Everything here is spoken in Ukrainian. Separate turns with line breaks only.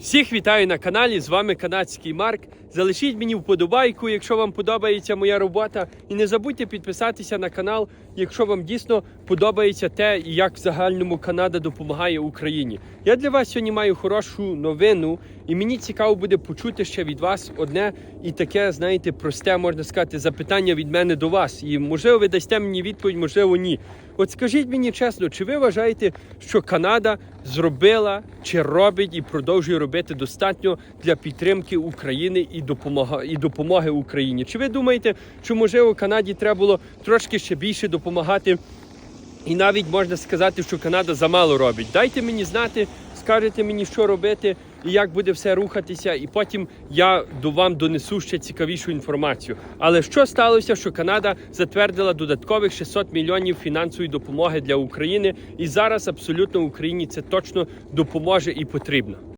Всіх вітаю на каналі. З вами канадський Марк. Залишіть мені вподобайку, якщо вам подобається моя робота. І не забудьте підписатися на канал, якщо вам дійсно подобається те, як в загальному Канада допомагає Україні. Я для вас сьогодні маю хорошу новину, і мені цікаво буде почути ще від вас одне і таке, знаєте, просте, можна сказати, запитання від мене до вас. І можливо, ви дасте мені відповідь, можливо, ні. От скажіть мені чесно, чи ви вважаєте, що Канада зробила чи робить і продовжує робити достатньо для підтримки України і допомоги, і допомоги Україні? Чи ви думаєте, що можливо Канаді треба було трошки ще більше допомагати? І навіть можна сказати, що Канада замало робить. Дайте мені знати, скажете мені, що робити і як буде все рухатися, і потім я до вам донесу ще цікавішу інформацію. Але що сталося, що Канада затвердила додаткових 600 мільйонів фінансової допомоги для України, і зараз абсолютно Україні це точно допоможе і потрібно.